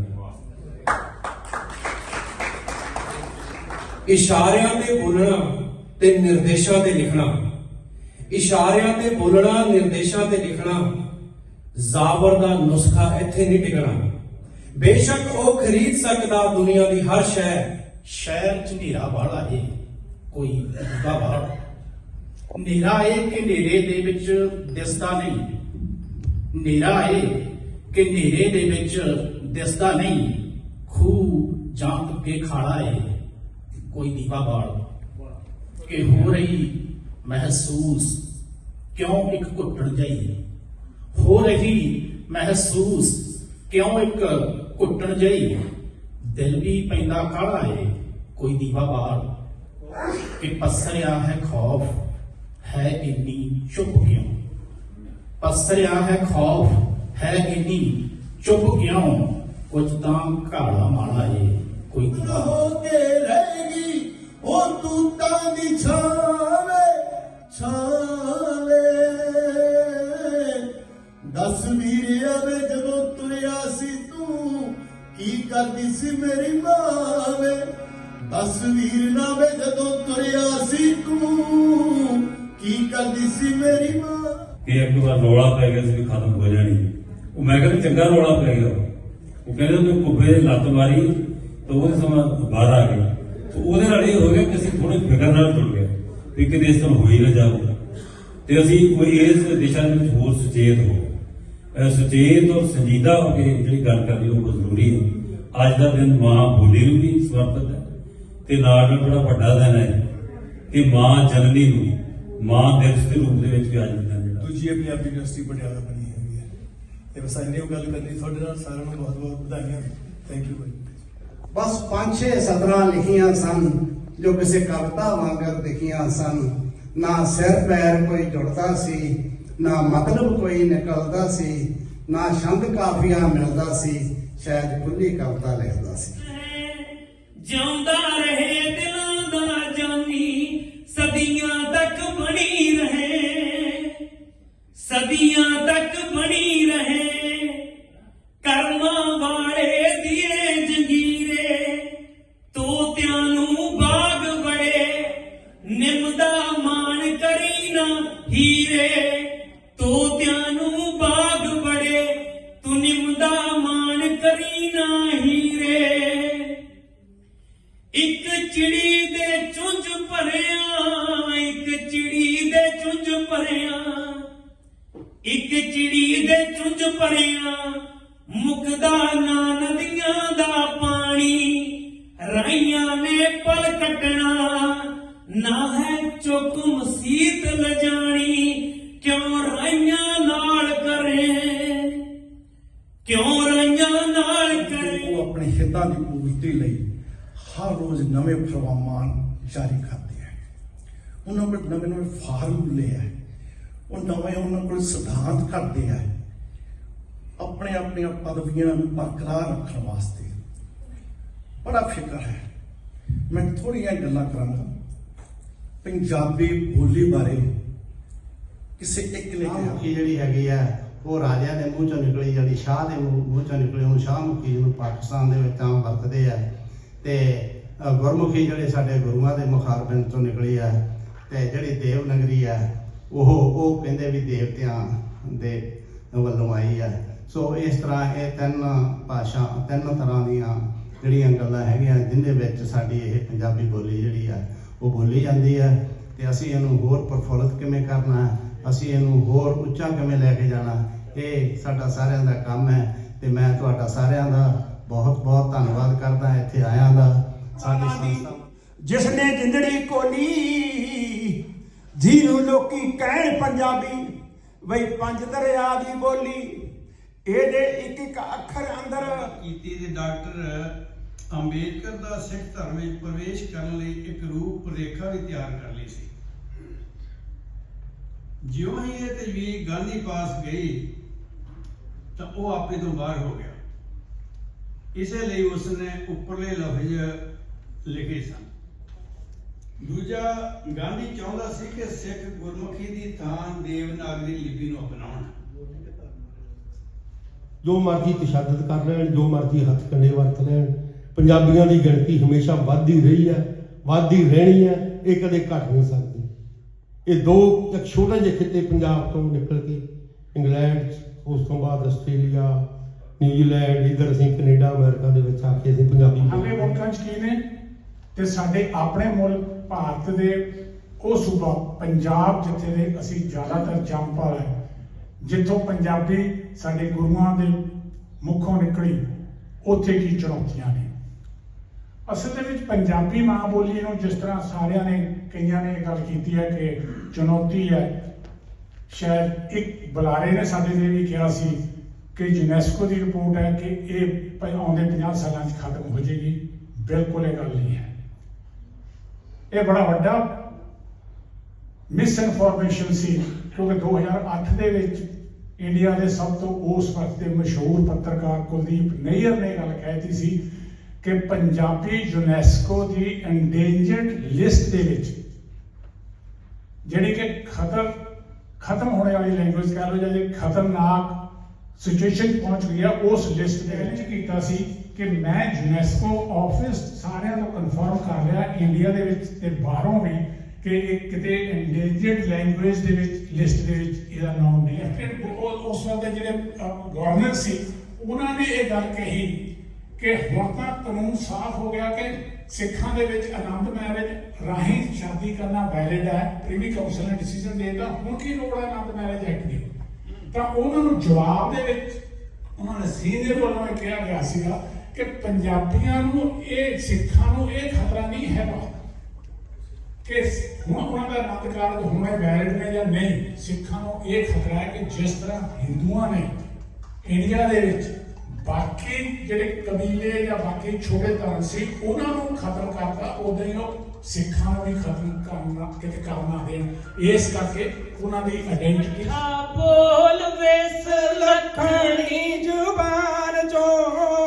ਇਸ਼ਾਰਿਆਂ ਤੇ ਬੋਲਣਾ ਤੇ ਨਿਰਦੇਸ਼ਾਂ ਤੇ ਲਿਖਣਾ। ਇਸ਼ਾਰਿਆਂ ਤੇ ਬੋਲਣਾ, ਨਿਰਦੇਸ਼ਾਂ ਤੇ ਲਿਖਣਾ, ਜ਼ਾਬਰ ਦਾ ਨੁਸਖਾ ਇੱਥੇ ਨਹੀਂ ਟਿਕਣਾ। ਬੇਸ਼ੱਕ ਉਹ ਖਰੀਦ ਸਕਦਾ ਦੁਨੀਆ ਦੀ ਹਰ ਸ਼ੈ, ਸ਼ਹਿਰ ਚ ਹਨੇਰਾ ਵਾਲਾ ਏ, ਕੋਈ ਦਾ ਬਾਹਰ। ਹਨੇਰਾ ਏ ਕਿ ਹਨੇਰੇ ਦੇ ਵਿੱਚ ਦਿਸਦਾ ਨਹੀਂ। ਹਨੇਰਾ ਏ ਕਿ ਹਨੇਰੇ ਦੇ ਵਿੱਚ ਦਿਸਦਾ ਨਹੀਂ। ਖੂਹ ਜਾਂ ਕੇ ਖਾਲਾ ਏ। ਕੋਈ ਦੀਵਾ ਬਾਲ ਕਿ ਹੋ ਰਹੀ ਮਹਿਸੂਸ ਕਿਉਂ ਇੱਕ ਘੁੱਟਣ ਜਾਈ ਹੋ ਰਹੀ ਮਹਿਸੂਸ ਕਿਉਂ ਇੱਕ ਘੁੱਟਣ ਜਾਈ ਦਿਲ ਵੀ ਪੈਂਦਾ ਕਾਲਾ ਏ ਕੋਈ ਦੀਵਾ ਬਾਹਰ ਕਿ ਪਸਰਿਆ ਹੈ ਖੌਫ ਹੈ ਇੰਨੀ ਚੁੱਪ ਕਿਉਂ ਪਸਰਿਆ ਹੈ ਖੌਫ ਹੈ ਇੰਨੀ ਚੁੱਪ ਕਿਉਂ ਕੁਝ ਤਾਂ ਘਾਲਾ ਮਾਲਾ ਏ ਕੋਈ ਬਾਹਰ। ਕੇ ਰਹੇਗੀ ਉਹ ਤੂਤਾਂ ਦੀ ਛਾਵੇਂ। ਛਾਲੇ ਦਸ ਵੀਰਿਆ ਵੇ ਜਦੋਂ ਤੁਰਿਆ ਸੀ ਤੂੰ ਕੀ ਕਰਦੀ ਸੀ ਮੇਰੀ ਮਾਂ ਵੇ? ਦਸ ਵੀਰ ਨਾ ਵੇ ਜਦੋਂ ਤੁਰਿਆ ਸੀ ਤੂੰ ਕੀ ਕਰਦੀ ਸੀ ਮੇਰੀ ਮਾਂ? ਕਿ ਇੱਕ ਵਾਰ ਰੌਲਾ ਪੈ ਗਿਆ ਸੀ ਵੀ ਖਤਮ ਹੋ ਜਾਣੀ। ਉਹ ਮੈਂ ਕਹਿੰਦਾ ਚੰਗਾ ਰੌਲਾ ਪੈ ਗਿਆ। ਉਹ ਕਹਿੰਦੇ ਤੂੰ ਕੁੱਬੇ ਲੱਤ ਮਾਰੀ ਤਾਂ ਉਹਦੇ ਸਮਾਂ ਬਾਹਰ ਆ ਗਈ ਤੇ ਉਹਦੇ ਨਾਲ ਇਹ ਹੋ ਗਿਆ ਕਿ ਅਸੀਂ ਥੋੜੇ ਫਿਕਰ ਨਾਲ ਤੁਰ ਗਏ ਵੀ ਕਿਤੇ ਇਸ ਤਰ੍ਹਾਂ ਹੋਈ ਨਾ ਜਾਊਗਾ ਤੇ ਅਸੀਂ ਕੋਈ ਇਸ ਦਿਸ਼ਾ ਵਿੱਚ ਹੋਰ ਸੁਚੇਤ ਹੋ ਸੁਚੇਤ ਔਰ ਸੰਜੀਦਾ ਹੋ ਕੇ ਜਿਹੜੀ ਗੱਲ ਕਰਨੀ ਉਹ ਜ਼ਰੂਰੀ ਹੈ। ਅੱਜ ਦਾ ਦਿਨ ਮਾਂ ਬੋਲੀ ਨੂੰ ਵੀ ਸਮਰਪਿਤ ਹੈ ਤੇ ਨਾਲ ਨਾਲ ਬੜਾ ਵੱਡਾ ਦਿਨ ਹੈ ਕਿ ਮਾਂ ਜਨਨੀ ਨੂੰ, ਮਾਂ ਦਿਵਸ ਦੇ ਰੂਪ ਦੇ ਵਿੱਚ ਵੀ ਅੱਜ ਮਨਾਇਆ ਜਿਹੜਾ। ਦੂਜੀ ਪੰਜਾਬੀ ਯੂਨੀਵਰਸਿਟੀ ਪਟਿਆਲਾ ਬਣੀ ਹੈਗੀ ਹੈ। ਤੇ ਬਸ ਇੰਨੀ ਗੱਲ ਕਰਨੀ, ਤੁਹਾਡੇ ਨਾਲ ਸਾਰਿਆਂ ਨੂੰ ਬਹੁਤ ਬਹੁਤ ਵਧਾਈਆਂ ਥੈਂਕ ਯੂ ਬਸ ਪੰਜ ਛੇ ਸਤਰਾਂ ਲਿਖੀਆਂ ਸਨ, ਜੋ ਕਿਸੇ ਕਵਿਤਾ ਵਾਂਗਰ ਲਿਖੀਆਂ ਸਨ। ਨਾ ਸਿਰ ਪੈਰ ਕੋਈ ਜੁੜਦਾ ਸੀ, ਨਾ ਮਤਲਬ ਕੋਈ ਨਿਕਲਦਾ ਸੀ, ਨਾ ਛੰਦ ਕਾਫੀਆ ਮਿਲਦਾ ਸੀ, ਸ਼ਾਇਦ ਖੁੱਲੀ ਕਵਿਤਾ ਲਿਖਦਾ ਸੀ। ਜਿਉਂਦਾ ਰਹੇ ਨੇ ਕੱਟਣਾ। ਨਾ ਹੈ ਚੁੱਕ ਮਸੀਤ ਲਜਾਣੀ, ਕਿਉਂ ਰਾਈਆਂ ਨਾਲ ਕਰੇ? ਕਿਉਂ ਰਾਈਆਂ ਨਾਲ ਕਰੇ? ਉਹ ਆਪਣੇ ਹਿੱਤਾਂ ਦੀ ਪੂਰਤੀ ਲਈ ਹਰ ਰੋਜ਼ ਨਵੇਂ ਫਰਮਾਨ ਜਾਰੀ ਕਰਦੇ ਹੈ ਉਹਨਾਂ ਕੋਲ ਨਵੇਂ ਨਵੇਂ ਫਾਰਮੂਲੇ ਹੈ ਉਹ ਨਵੇਂ ਉਹਨਾਂ ਕੋਲ ਸਿਧਾਂਤ ਕਰਦੇ ਹੈ ਆਪਣੇ ਆਪਣੀਆਂ ਪਦਵੀਆਂ ਨੂੰ ਬਰਕਰਾਰ ਰੱਖਣ ਵਾਸਤੇ। ਬੜਾ ਫਿਕਰ ਹੈ। ਮੈਂ ਥੋੜੀਆਂ ਗੱਲਾਂ ਕਰਾਂਗਾ। ਪੰਜਾਬੀ ਬੋਲੀ ਬਾਰੇ ਕਿਸੇ ਇੱਕ ਨੇ ਕਿਹਾ। ਮੁਖੀ ਜਿਹੜੀ ਹੈਗੀ ਆ, ਉਹ ਰਾਜਿਆਂ ਦੇ ਮੂੰਹ ਚੋਂ ਨਿਕਲੀ ਜਿਹੜੀ ਸ਼ਾਹ ਦੇ ਮੂੰਹ ਚੋਂ ਨਿਕਲੀ ਉਹਨੂੰ ਸ਼ਾਹਮੁਖੀ ਜਿਹਨੂੰ ਪਾਕਿਸਤਾਨ ਦੇ ਵਿੱਚ ਆਮ ਵਰਤਦੇ ਆ। ਤੇ ਗੁਰਮੁਖੀ ਜਿਹੜੇ ਸਾਡੇ ਗੁਰੂਆਂ ਦੇ ਮੁਖਾਰਬਿੰਦ ਤੋਂ ਨਿਕਲੀ ਆ, ਤੇ ਜਿਹੜੀ ਦੇਵਨਗਰੀ ਆ, ਉਹ ਉਹ ਕਹਿੰਦੇ ਵੀ ਦੇਵਤਿਆਂ ਦੇ ਵੱਲੋਂ ਆਈ ਆ। ਸੋ ਇਸ ਤਰ੍ਹਾਂ ਇਹ ਤਿੰਨ ਭਾਸ਼ਾ ਤਿੰਨ ਤਰ੍ਹਾਂ ਦੀਆਂ ਜਿਹੜੀਆਂ ਗੱਲਾਂ ਹੈਗੀਆਂ, ਜਿੰਦੇ ਵਿੱਚ ਸਾਡੀ ਇਹ ਪੰਜਾਬੀ ਬੋਲੀ ਜਿਹੜੀ ਆ, ਉਹ ਬੋਲੀ ਜਾਂਦੀ ਹੈ ਤੇ ਅਸੀਂ ਇਹਨੂੰ ਹੋਰ ਪ੍ਰਫੁੱਲਤ ਕਿਵੇਂ ਕਰਨਾ, ਅਸੀਂ ਇਹਨੂੰ ਹੋਰ ਉੱਚਾ ਕਿਵੇਂ ਲੈ ਕੇ ਜਾਣਾ, ਇਹ ਸਾਡਾ ਸਾਰਿਆਂ ਦਾ ਕੰਮ ਹੈ ਤੇ ਮੈਂ ਤੁਹਾਡਾ ਸਾਰਿਆਂ ਦਾ ਬਹੁਤ ਬਹੁਤ ਧੰਨਵਾਦ ਕਰਦਾ ਇੱਥੇ ਆਇਆਂ ਦਾ। ਸਾਡੀ ਸੰਸਥਾ ਜਿਸ ਨੇ ਜਿੰਦੜੀ ਕੋਲੀ ਜਿਹਨੂੰ ਲੋਕੀ ਕਹਿਣ ਪੰਜਾਬੀ, ਬਈ ਪੰਜ ਦਰਿਆ ਦੀ ਬੋਲੀ ਇਹਦੇ ਇੱਕ ਇੱਕ ਅੱਖਰ ਅੰਦਰ ਕੀਤੀ ਤੇ ਡਾਕਟਰ ਅੰਬੇਦਕਰ ਦਾ ਸਿੱਖ ਧਰਮ ਵਿੱਚ ਪ੍ਰਵੇਸ਼ ਕਰਨ ਲਈ ਇੱਕ ਰੂਪ ਰੇਖਾ ਵੀ ਤਿਆਰ ਕਰ ਲਈ ਸੀ। ਜਿਉਂ ਹੀ ਇਹ ਤਜਵੀਜ਼ ਗਾਂਧੀ ਪਾਸ ਗਈ, ਤਾਂ ਉਹ ਆਪੇ ਤੋਂ ਬਾਹਰ ਹੋ ਗਿਆ। ਇਸੇ ਲਈ ਉਸਨੇ ਉੱਪਰਲੇ ਲਫ਼ਜ਼ ਲਿਖੇ ਸਨ। ਦੂਜਾ, ਗਾਂਧੀ ਚਾਹੁੰਦਾ ਸੀ ਕਿ ਸਿੱਖ ਗੁਰਮੁਖੀ ਦੀ ਥਾਂ ਦੇਵਨਾਗਰੀ ਲਿਪੀ ਨੂੰ ਅਪਣਾਉਣ। ਜੋ ਮਰਜ਼ੀ ਤਸ਼ੱਦਦ ਕਰ ਲੈਣ ਜੋ ਮਰਜ਼ੀ ਹੱਥ ਕੰਡੇ ਵਰਤ ਲੈਣ। ਪੰਜਾਬੀਆਂ ਦੀ ਗਿਣਤੀ ਹਮੇਸ਼ਾ ਵੱਧਦੀ ਰਹੀ ਹੈ ਵੱਧਦੀ ਰਹਿਣੀ ਹੈ ਇਹ ਕਦੇ ਘਟ ਨਹੀਂ ਸਕਦੀ। ਇਹ ਦੋ ਇੱਕ ਛੋਟੇ ਜਿਹੇ ਖਿੱਤੇ ਪੰਜਾਬ ਤੋਂ ਨਿਕਲ ਕੇ ਇੰਗਲੈਂਡ ਉਸ ਤੋਂ ਬਾਅਦ ਆਸਟ੍ਰੇਲੀਆ ਨਿਊਜ਼ੀਲੈਂਡ ਇਧਰ ਅਸੀਂ ਕੈਨੇਡਾ ਅਮਰੀਕਾ ਦੇ ਵਿੱਚ ਆ ਕੇ ਅਸੀਂ ਪੰਜਾਬੀ ਅਗਲੇ ਮੁਲਕਾਂ 'ਚ ਕੀ ਨੇ? ਤੇ ਸਾਡੇ ਆਪਣੇ ਮੁਲਕ ਭਾਰਤ ਦੇ ਉਹ ਸੂਬਾ ਪੰਜਾਬ ਜਿੱਥੇ ਦੇ ਅਸੀਂ ਜ਼ਿਆਦਾਤਰ ਜੰਮਪਲ ਹੈ ਜਿੱਥੋਂ ਪੰਜਾਬੀ ਸਾਡੇ ਗੁਰੂਆਂ ਦੇ ਮੁੱਖੋਂ ਨਿਕਲੀ, ਉੱਥੇ ਕੀ ਚੁਣੌਤੀਆਂ ਨੇ? ਅਸਲ ਦੇ ਵਿੱਚ ਪੰਜਾਬੀ ਮਾਂ ਬੋਲੀ ਨੂੰ ਜਿਸ ਤਰ੍ਹਾਂ ਸਾਰਿਆਂ ਨੇ ਕਈਆਂ ਨੇ ਗੱਲ ਕੀਤੀ ਹੈ ਕਿ ਚੁਣੌਤੀ ਹੈ, ਸ਼ਾਇਦ ਇੱਕ ਬੁਲਾਰੇ ਨੇ ਸਾਡੇ ਨੇ ਵੀ ਕਿਹਾ ਸੀ ਕਿ ਯੂਨੈਸਕੋ ਦੀ ਰਿਪੋਰਟ ਹੈ ਕਿ ਇਹ ਪ- ਆਉਂਦੇ 50 ਸਾਲਾਂ 'ਚ ਖਤਮ ਹੋ ਜਾਏਗੀ। ਬਿਲਕੁਲ ਇਹ ਗੱਲ ਨਹੀਂ ਹੈ। ਇਹ ਬੜਾ ਵੱਡਾ ਮਿਸ ਇਨਫੋਰਮੇਸ਼ਨ ਸੀ, ਕਿਉਂਕਿ 2008 ਦੇ ਵਿੱਚ ਇੰਡੀਆ ਦੇ ਸਭ ਤੋਂ ਉਸ ਵਕਤ ਦੇ ਮਸ਼ਹੂਰ ਪੱਤਰਕਾਰ ਕੁਲਦੀਪ ਨਈਅਰ ਨੇ ਗੱਲ ਕਹਿਤੀ ਸੀ ਕਿ ਪੰਜਾਬੀ ਯੂਨੈਸਕੋ ਦੀ ਐਂਡੇਂਜਰਡ ਲਿਸਟ ਦੇ ਵਿੱਚ ਜਿਹੜੀ ਕਿ ਖਤਰ ਖਤਮ ਹੋਣੇ ਵਾਲੀ ਲੈਂਗੁਏਜ ਕਹਿ ਲਓ ਜਾਂ ਜਿਹੜੀ ਖਤਰਨਾਕ ਸਿਚੁਏਸ਼ਨ ਪਹੁੰਚ ਗਈ ਆ, ਉਸ ਲਿਸਟ ਦੇ ਵਿੱਚ ਕੀਤਾ ਸੀ ਕਿ ਮੈਂ ਯੂਨੈਸਕੋ ਆਫਿਸ ਸਾਰਿਆਂ ਨੂੰ ਕਨਫਰਮ ਕਰ ਲਿਆ ਇੰਡੀਆ ਦੇ ਵਿੱਚ ਤੇ ਬਾਹਰੋਂ ਵੀ ਕਿ ਇਹ ਕਿਤੇ ਐਂਡੇਂਜਰਡ ਲੈਂਗੁਏਜ ਦੇ ਵਿੱਚ ਲਿਸਟ ਦੇ ਵਿੱਚ ਇਹਦਾ ਨਾਮ ਨਹੀਂ ਹੈ ਉਸ ਵਕਤ ਦੇ ਜਿਹੜੇ ਗਵਰਨਰ ਸੀ, ਉਹਨਾਂ ਨੇ ਇਹ ਗੱਲ ਕਹੀ ਕਿ ਹੁਣ ਤਾਂ ਕਾਨੂੰਨ ਸਾਫ਼ ਹੋ ਗਿਆ ਕਿ ਸਿੱਖਾਂ ਦੇ ਵਿੱਚ ਆਨੰਦ ਮੈਰਿਜ ਰਾਹੀਂ ਸ਼ਾਦੀ ਕਰਨਾ ਵੈਲਿਡ ਹੈ ਪ੍ਰੀਵੀ ਕਾਉਂਸਲ ਨੇ ਡਿਸੀਜਨ ਦੇ ਦਿੱਤਾ, ਹੁਣ ਕੀ ਲੋੜ ਹੈ ਆਨੰਦ ਮੈਰਿਜ ਐਕਟ ਦੀ? ਤਾਂ ਉਹਨਾਂ ਨੂੰ ਜਵਾਬ ਦੇ ਵਿੱਚ ਉਹਨਾਂ ਨੇ ਸੀਨੀਅਰ ਵੱਲੋਂ ਕਿਹਾ ਗਿਆ ਸੀਗਾ ਕਿ ਪੰਜਾਬੀਆਂ ਨੂੰ ਇਹ ਸਿੱਖਾਂ ਨੂੰ ਇਹ ਖਤਰਾ ਨਹੀਂ ਹੈਗਾ ਕਿ ਹੁਣ ਉਹਨਾਂ ਦਾ ਆਨੰਦ ਕਾਰਜ ਹੋਣੇ ਵੈਲਿਡ ਨੇ ਜਾਂ ਨਹੀਂ, ਸਿੱਖਾਂ ਨੂੰ ਇਹ ਖਤਰਾ ਹੈ ਕਿ ਜਿਸ ਤਰ੍ਹਾਂ ਹਿੰਦੂਆਂ ਨੇ ਇੰਡੀਆ ਦੇ ਵਿੱਚ ਬਾਕੀ ਜਿਹੜੇ ਕਬੀਲੇ ਜਾਂ ਬਾਕੀ ਛੋਟੇ ਧਰਮ ਸੀ, ਉਹਨਾਂ ਨੂੰ ਖਤਮ ਕਰਤਾ ਉਦਾਂ ਹੀ ਉਹ ਸਿੱਖਾਂ ਨੂੰ ਵੀ ਖਤਮ ਕਰਨਾ, ਕਿਤੇ ਕਰਨਾ ਦੇਣ। ਇਸ ਕਰਕੇ ਉਹਨਾਂ ਦੀ ਆਇਡੈਂਟੀਟੀ ਬੋਲ ਵੇਸ, ਲਖਣੀ ਜ਼ੁਬਾਨ ਮੇਰਾ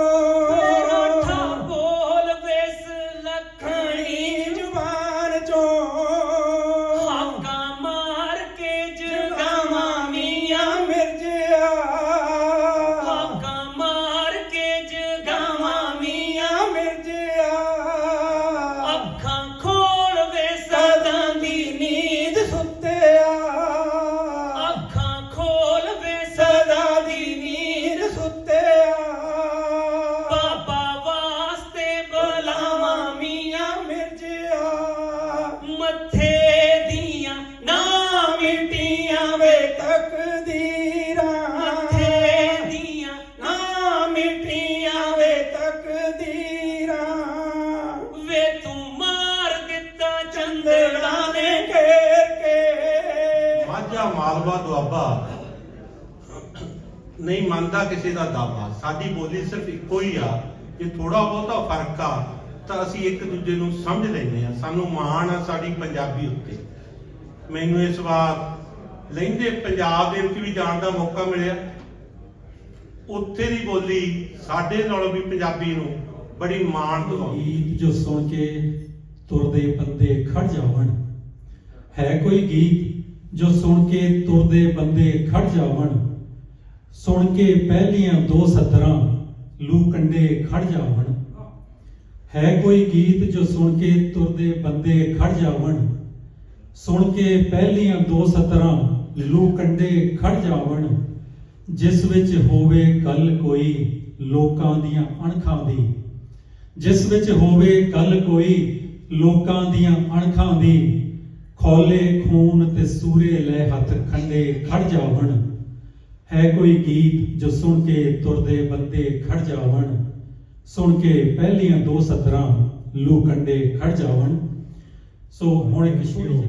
ਮਾਲਵਾ ਦੁਆਬਾ ਨਹੀਂ ਮੰਨਦਾ ਕਿਸੇ ਦਾ ਦਾਵਾ। ਸਾਡੀ ਬੋਲੀ ਸਿਰਫ ਇੱਕੋ ਹੀ ਆ। ਜੇ ਥੋੜਾ ਬਹੁਤਾ ਫ਼ਰਕ ਆ, ਤਾਂ ਅਸੀਂ ਇੱਕ ਦੂਜੇ ਨੂੰ ਸਮਝ ਲੈਂਦੇ ਆ ਸਾਨੂੰ ਮਾਣ ਆ ਸਾਡੀ ਪੰਜਾਬੀ ਉੱਤੇ। ਮੈਨੂੰ ਇਸ ਵਾਰ ਲਹਿੰਦੇ ਪੰਜਾਬ ਦੇ ਵਿੱਚ ਵੀ ਜਾਣ ਦਾ ਮੌਕਾ ਮਿਲਿਆ। ਉੱਥੇ ਦੀ ਬੋਲੀ ਸਾਡੇ ਨਾਲੋਂ ਵੀ ਪੰਜਾਬੀ ਨੂੰ ਬੜੀ ਮਾਣ ਦਵਾਉਂਦੀ ਜੋ ਸੁਣ ਕੇ ਤੁਰਦੇ ਬੰਦੇ ਖੜ ਜਾਵਣ। ਹੈ ਕੋਈ ਗੀਤ ਜੋ ਸੁਣ ਕੇ ਤੁਰਦੇ ਬੰਦੇ ਖੜ ਜਾਵਣ, ਸੁਣ ਕੇ ਪਹਿਲੀਆਂ ਦੋ ਸਤਰਾਂ ਲੂ ਕੰਡੇ ਖੜ ਜਾਵਣ। ਹੈ ਕੋਈ ਗੀਤ ਜੋ ਸੁਣ ਕੇ ਤੁਰਦੇ ਬੰਦੇ ਖੜ ਜਾਵਣ, ਸੁਣ ਕੇ ਪਹਿਲੀਆਂ ਦੋ ਸਤਰਾਂ ਲੂ ਕੰਡੇ ਖੜ ਜਾਵਣ। ਜਿਸ ਵਿੱਚ ਹੋਵੇ ਕੱਲ ਕੋਈ ਲੋਕਾਂ ਦੀਆਂ ਅਣਖਾਂ ਦੀ, ਜਿਸ ਵਿੱਚ ਹੋਵੇ ਕੱਲ ਕੋਈ ਲੋਕਾਂ ਦੀਆਂ ਅਣਖਾਂ ਦੀ ਖੋਲੇ ਖੂਨ ਤੇ ਸੂਰੇ ਲੈ ਹੱਥ ਖੰਡੇ ਖੜ ਜਾਵਣ। ਹੈ ਕੋਈ ਗੀਤ ਜੋ ਸੁਣ ਕੇ ਤੁਰਦੇ ਬੰਦੇ ਖੜ ਜਾਵਣ। ਸੁਣ ਕੇ ਪਹਿਲੀਆਂ ਦੋ ਸਤਰਾਂ ਲੂ ਕੰਡੇ ਖੜ ਜਾਵਣ। ਸੋ ਹੁਣ ਇੱਕ ਸ਼ੁਰੂ।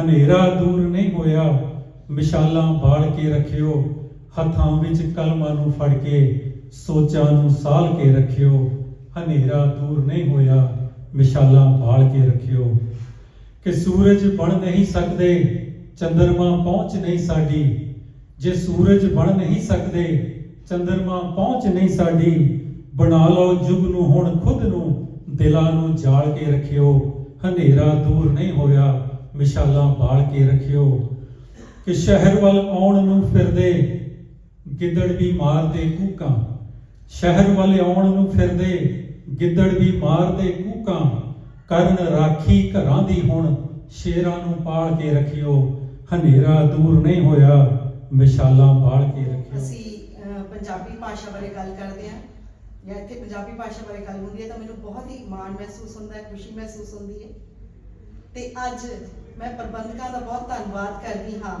ਹਨੇਰਾ ਦੂਰ ਨਹੀਂ ਹੋਇਆ। ਮਿਸਾਲਾਂ ਬਾਲ ਕੇ ਰੱਖਿਓ। ਹੱਥਾਂ ਵਿੱਚ ਕਲਮਾਂ ਨੂੰ ਫੜ ਕੇ ਸੋਚਾਂ ਨੂੰ ਸਾਲ ਕੇ ਰੱਖਿਓ। ਹਨੇਰਾ ਦੂਰ ਨਹੀਂ ਹੋਇਆ। ਮਿਸਾਲਾਂ ਬਾਲ ਕੇ ਰੱਖਿਓ। ਕਿ ਸੂਰਜ ਬਣ ਨਹੀਂ ਸਕਦੇ, ਚੰਦਰਮਾ ਪਹੁੰਚ ਨਹੀਂ ਸਾਡੀ। ਜੇ ਸੂਰਜ ਬਣ ਨਹੀਂ ਸਕਦੇ, ਚੰਦਰਮਾ ਪਹੁੰਚ ਨਹੀਂ ਸਾਡੀ। ਬਣਾ ਲਓ ਜੁਗ ਨੂੰ, ਹੁਣ ਖੁਦ ਨੂੰ, ਦਿਲਾਂ ਨੂੰ ਜਾਲ ਕੇ ਰੱਖਿਓ। ਹਨੇਰਾ ਦੂਰ ਨਹੀਂ ਹੋਇਆ, ਮਿਸਾਲਾਂ ਬਾਲ ਕੇ ਰੱਖਿਓ। ਕਿ ਸ਼ਹਿਰ ਵੱਲ ਆਉਣ ਨੂੰ ਫਿਰਦੇ, ਗਿੱਦੜ ਵੀ ਮਾਰਦੇ ਕੂਕਾਂ। ਸ਼ਹਿਰ ਵੱਲ ਆਉਣ ਨੂੰ ਫਿਰਦੇ, ਗਿੱਦੜ ਵੀ ਮਾਰਦੇ ਕੂਕਾਂ। ਕਰਨ ਰਾਖੀ ਘਰਾਂ ਦੀ ਹੁਣ, ਸ਼ੇਰਾਂ ਨੂੰ ਪਾਲ ਕੇ ਰੱਖਿਓ, ਹਨੇਰਾ ਦੂਰ ਨਹੀਂ ਹੋਇਆ ਮਿਸਾਲਾਂ ਬਾਲ ਕੇ ਰੱਖਿਓ। ਅਸੀਂ ਪੰਜਾਬੀ ਭਾਸ਼ਾ ਬਾਰੇ ਗੱਲ ਕਰਦੇ ਹਾਂ, ਜਾਂ ਇੱਥੇ ਪੰਜਾਬੀ ਭਾਸ਼ਾ ਬਾਰੇ ਗੱਲ ਹੁੰਦੀ ਹੈ ਤਾਂ ਮੈਨੂੰ ਬਹੁਤ ਹੀ ਮਾਣ ਮਹਿਸੂਸ ਹੁੰਦਾ ਹੈ, ਖੁਸ਼ੀ ਮਹਿਸੂਸ ਹੁੰਦੀ ਹੈ। ਤੇ ਅੱਜ ਮੈਂ ਪ੍ਰਬੰਧਕਾਂ ਦਾ ਬਹੁਤ ਧੰਨਵਾਦ ਕਰਦੀ ਹਾਂ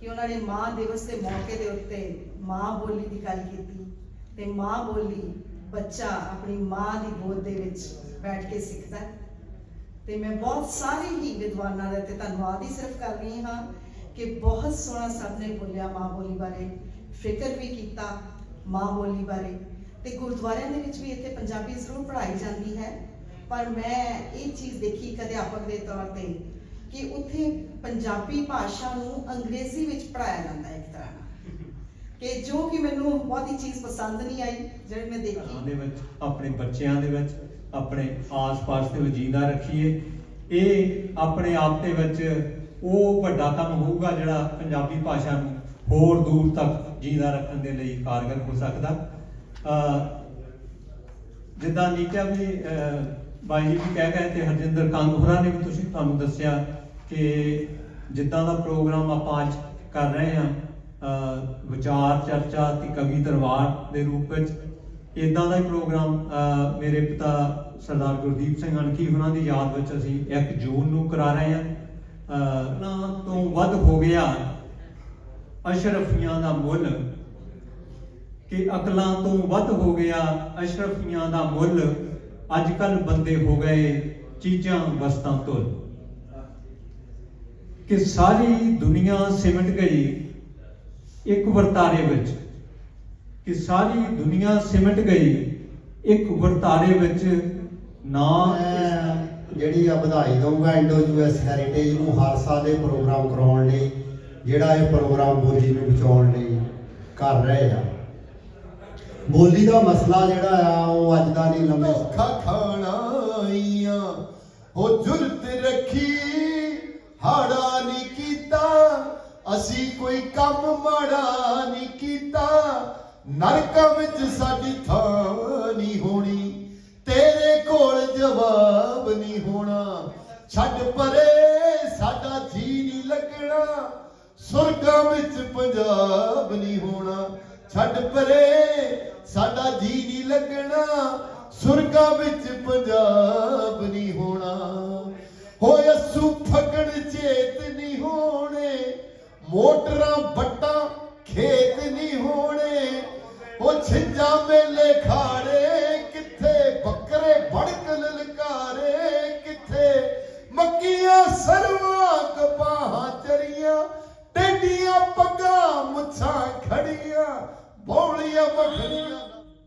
ਕਿ ਉਹਨਾਂ ਨੇ ਮਾਂ ਦਿਵਸ ਦੇ ਮੌਕੇ ਦੇ ਉੱਤੇ ਮਾਂ ਬੋਲੀ ਦੀ ਗੱਲ ਕੀਤੀ ਤੇ ਮਾਂ ਬੋਲੀ ਬੱਚਾ ਆਪਣੀ ਮਾਂ ਦੀ ਗੋਦ ਦੇ ਵਿੱਚ ਬੈਠ ਕੇ ਸਿੱਖਦਾ ਹੈ। ਤੇ ਮੈਂ ਬਹੁਤ ਸਾਰੇ ਹੀ ਵਿਦਵਾਨਾਂ ਦਾ ਤੇ ਧੰਨਵਾਦ ਹੀ ਸਿਰਫ ਕਰ ਰਹੀ ਹਾਂ ਕਿ ਬਹੁਤ ਸੋਹਣਾ ਸਭ ਨੇ ਬੋਲਿਆ ਮਾਂ ਬੋਲੀ ਬਾਰੇ, ਫਿਕਰ ਵੀ ਕੀਤਾ ਮਾਂ ਬੋਲੀ ਬਾਰੇ। ਤੇ ਗੁਰਦੁਆਰਿਆਂ ਦੇ ਵਿੱਚ ਵੀ ਇੱਥੇ ਪੰਜਾਬੀ ਜ਼ਰੂਰ ਪੜ੍ਹਾਈ ਜਾਂਦੀ ਹੈ, ਪਰ ਮੈਂ ਇਹ ਚੀਜ਼ ਦੇਖੀ ਇੱਕ ਅਧਿਆਪਕ ਦੇ ਤੌਰ ਤੇ ਕਿ ਉੱਥੇ ਪੰਜਾਬੀ ਭਾਸ਼ਾ ਨੂੰ ਅੰਗਰੇਜ਼ੀ ਵਿੱਚ ਪੜ੍ਹਾਇਆ ਜਾਂਦਾ ਹੈ ਇੱਕ ਤਰ੍ਹਾਂ ਨਾਲ। ਕਿ ਜੋ ਕਿ ਮੈਨੂੰ ਬਹੁਤੀ ਚੀਜ਼ ਪਸੰਦ ਨਹੀਂ ਆਈ, ਜਿਹੜੀ ਮੈਂ ਦੇਖੀ। ਵਿੱਚ, ਆਪਣੇ ਬੱਚਿਆਂ ਦੇ ਵਿੱਚ ਆਪਣੇ ਆਸ-ਪਾਸ ਦੇ ਵਿੱਚ ਰੱਖੀਏ। ਇਹ ਆਪਣੇ ਆਪ ਦੇ ਵਿੱਚ ਉਹ ਵੱਡਾ ਕੰਮ ਹੋਊਗਾ ਜਿਹੜਾ ਪੰਜਾਬੀ ਭਾਸ਼ਾ ਨੂੰ ਹੋਰ ਦੂਰ ਤੱਕ ਜੀਦਾ ਰੱਖਣ ਦੇ ਲਈ ਕਾਰਗਰ ਹੋ ਸਕਦਾ। ਜਿੱਦਾਂ ਨੀਚਾ ਵੀ ਬਾਈ ਜੀ ਵੀ ਕਹਿ ਗਏ ਤੇ ਹਰਜਿੰਦਰ ਕੰਗ ਨੇ ਵੀ ਤੁਸੀਂ ਤੁਹਾਨੂੰ ਦੱਸਿਆ ਕਿ ਜਿੱਦਾਂ ਦਾ ਪ੍ਰੋਗਰਾਮ ਆਪਾਂ ਅੱਜ ਕਰ ਰਹੇ ਹਾਂ ਵਿਚਾਰ, ਚਰਚਾ ਤੇ ਕਵੀ ਦਰਬਾਰ ਦੇ ਰੂਪ ਵਿੱਚ ਇਦਾਂ ਦਾ ਹੀ ਪ੍ਰੋਗਰਾਮ ਮੇਰੇ ਪਿਤਾ ਸਰਦਾਰ ਗੁਰਦੀਪ ਸਿੰਘ ਅਣਖੀ ਉਹਨਾਂ ਦੀ ਯਾਦ ਵਿੱਚ ਅਸੀਂ 1 ਜੂਨ ਨੂੰ ਕਰਾ ਰਹੇ ਹਾਂ। ਅਹ, ਨਾ ਤੋਂ ਵੱਧ ਹੋ ਗਿਆ ਅਸ਼ਰਫੀਆਂ ਦਾ ਮੁੱਲ ਕਿ ਅਕਲਾਂ ਤੋਂ ਵੱਧ ਹੋ ਗਿਆ ਅਸ਼ਰਫੀਆਂ ਦਾ ਮੁੱਲ। ਅੱਜ ਕੱਲ ਬੰਦੇ ਹੋ ਗਏ ਚੀਜ਼ਾਂ ਵਸਤਾਂ ਤੋਂ। ਕਿ ਸਾਰੀ ਦੁਨੀਆ ਸਿਮਟ ਗਈ ਇੱਕ ਵਰਤਾਰੇ ਵਿੱਚ। ਕਿ ਸਾਰੀ ਦੁਨੀਆ ਸਿਮਟ ਗਈ ਇੱਕ ਵਰਤਾਰੇ ਵਿੱਚ ਨਾ ਜਿਹੜੀ ਆ ਵਧਾਈ ਦਊਂਗਾ ਇੰਡੋ ਯੂਐਸ ਹੈਰੀਟੇਜ ਨੂੰ ਹਰ ਸਾਲ ਇਹ ਪ੍ਰੋਗਰਾਮ ਕਰਾਉਣ ਲਈ, ਜਿਹੜਾ ਇਹ ਪ੍ਰੋਗਰਾਮ ਬੋਲੀ ਨੂੰ ਬਚਾਉਣ ਲਈ ਕਰ ਰਹੇ ਆ। ਬੋਲੀ ਦਾ ਮਸਲਾ ਜਿਹੜਾ ਆ, ਉਹ ਅੱਜ ਦਾ ਨਹੀਂ, ਲੰਮੇ ਧੋਖਾ ਖਾਣਾਈਆਂ ਹੋ ਜੁਰਤ ਰੱਖੀ, ਹਾੜਾ ਨਹੀਂ ਕੀਤਾ, ਅਸੀਂ ਕੋਈ ਕੰਮ ਮਾੜਾ ਨਹੀਂ ਕੀਤਾ, ਨਰਕਾਂ ਵਿੱਚ ਸਾਡੀ ਥਾਂ ਨਹੀਂ ਹੋਣੀ ਜਵਾਬ ਨਹੀਂ ਹੋਣਾ। ਛੱਡ ਪਰੇ, ਸਾਡਾ ਜੀ ਨਹੀਂ ਲੱਗਣਾ। ਸੁਰਗਾਂ ਵਿੱਚ ਪੰਜਾਬ ਨਹੀਂ ਹੋਣਾ। ਛੱਡ ਪਰੇ, ਸਾਡਾ ਜੀ ਨਹੀਂ ਲੱਗਣਾ। ਸੁਰਗਾਂ ਵਿੱਚ ਪੰਜਾਬ ਨਹੀਂ ਹੋਣਾ। ਹੋਏ ਅਸੂ ਫਗਣ ਚੇਤ ਨਹੀਂ ਹੋਣੇ। ਮੋਟਰਾਂ ਬੱਟਾਂ ਖੇਤ ਨਹੀਂ ਹੋਣੇ। ਉਹ ਛਿੰਜਾ ਮੇਲੇ ਖਾੜੇ, ਕਿੱਥੇ ਬੱਕਰੇ ਬੜਕ ਲਲਕਾਰੇ, ਕਿੱਥੇ ਮੱਕੀਆਂ ਸਰਵਾ ਕਪਾਹਾਂ ਚਰੀਆਂ, ਟੇਡੀਆਂ ਪੱਗਾਂ ਮੁੱਛਾਂ ਖੜੀਆਂ, ਬੋਲੀਆਂ ਮੱਖਣੀਆਂ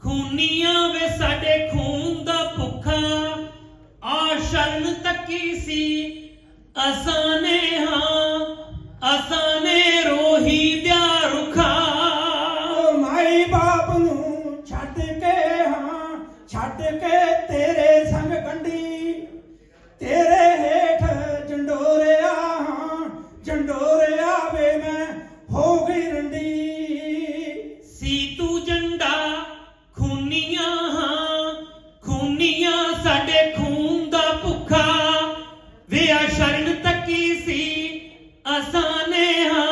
ਖੂਨੀਆਂ ਵੇ ਸਾਡੇ ਖੂਨ ਦਾ ਭੁੱਖਾ, ਆ ਸ਼ਰਨ ਤੱਕੀ ਸੀ, ਅਸਾਂ ਨੇ ਹਾਂ, ਅਸਾਂ ਅਸਾਂ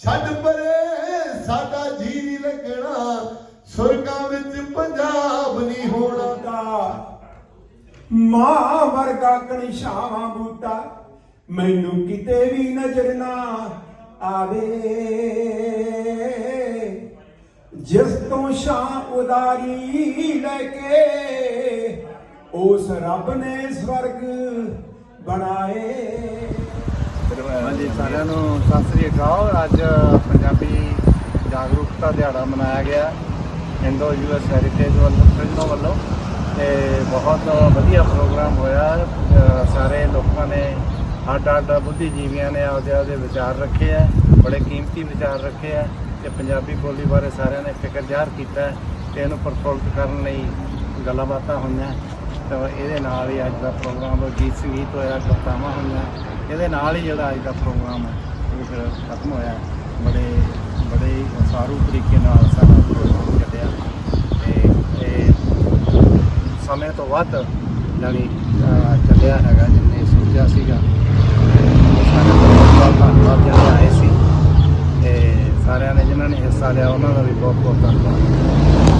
ਛੱਡ ਪਰੇ ਸਾਡਾ ਜੀ ਨਹੀਂ ਲੱਗਣਾ। ਸੁਰਗਾਂ ਵਿੱਚ ਪੰਜਾਬ ਨਹੀਂ ਹੋਣਾ। ਮਾਂ ਵਰਗਾ ਕਣਿਸ਼ਾਵਾਂ ਬੂਟਾ, ਮੈਨੂੰ ਕਿਤੇ ਵੀ ਨਜ਼ਰ ਨਾ ਆਵੇ। ਜਿਸ ਤੋਂ ਸ਼ਾਂ ਉਦਾਰੀ ਲੈ ਕੇ ਉਸ ਰੱਬ ਨੇ ਸਵਰਗ ਬਣਾਏ। ਹਾਂਜੀ, ਸਾਰਿਆਂ ਨੂੰ ਸਤਿ ਸ੍ਰੀ ਅਕਾਲ। ਅੱਜ ਪੰਜਾਬੀ ਜਾਗਰੂਕਤਾ ਦਿਹਾੜਾ ਮਨਾਇਆ ਗਿਆ ਇੰਡੋ ਯੂਐਸ ਹੈਰੀਟੇਜ ਵੱਲੋਂ ਫਿਲਮੋਂ ਵੱਲੋਂ। ਤੇ ਬਹੁਤ ਵਧੀਆ ਪ੍ਰੋਗਰਾਮ ਹੋਇਆ। ਸਾਰੇ ਲੋਕਾਂ ਨੇ ਅੱਡ ਅੱਡ ਬੁੱਧੀਜੀਵੀਆਂ ਨੇ ਆਪਦੇ ਆਪਦੇ ਵਿਚਾਰ ਰੱਖੇ ਆ, ਬੜੇ ਕੀਮਤੀ ਵਿਚਾਰ ਰੱਖੇ ਆ ਤੇ ਪੰਜਾਬੀ ਬੋਲੀ ਬਾਰੇ ਸਾਰਿਆਂ ਨੇ ਫਿਕਰ ਜ਼ਾਹਰ ਕੀਤਾ ਹੈ ਤੇ ਇਹਨੂੰ ਪ੍ਰਫੁੱਲਤ ਕਰਨ ਲਈ ਗੱਲਾਂ ਬਾਤਾਂ ਹੋਈਆਂ। ਤਾਂ ਇਹਦੇ ਨਾਲ ਹੀ ਅੱਜ ਦਾ ਪ੍ਰੋਗਰਾਮ ਗੀਤ ਸੰਗੀਤ ਹੋਇਆ ਕਵਿਤਾਵਾਂ ਹੋਈਆਂ। ਇਹਦੇ ਨਾਲ ਹੀ ਜਿਹੜਾ ਅੱਜ ਦਾ ਪ੍ਰੋਗਰਾਮ ਹੈ ਉਹ ਫਿਰ ਖਤਮ ਹੋਇਆ ਬੜੇ ਬੜੇ ਹੀ ਉਸਾਰੂ ਤਰੀਕੇ ਨਾਲ ਸਾਡਾ ਪ੍ਰੋਗਰਾਮ ਚੱਲਿਆ। ਤੇ ਸਮੇਂ ਤੋਂ ਵੱਧ ਜਾਣੀ ਚੱਲਿਆ ਹੈਗਾ, ਜਿੰਨੇ ਸੋਚਿਆ ਸੀਗਾ। ਤੇ ਸਾਰੇ ਬਹੁਤ ਬਹੁਤ ਧੰਨਵਾਦ, ਜਿਹੜੇ ਆਏ ਸੀ। ਤੇ ਸਾਰਿਆਂ ਨੇ ਜਿਨ੍ਹਾਂ ਨੇ ਹਿੱਸਾ ਲਿਆ, ਉਹਨਾਂ ਦਾ ਵੀ ਬਹੁਤ ਬਹੁਤ ਧੰਨਵਾਦ।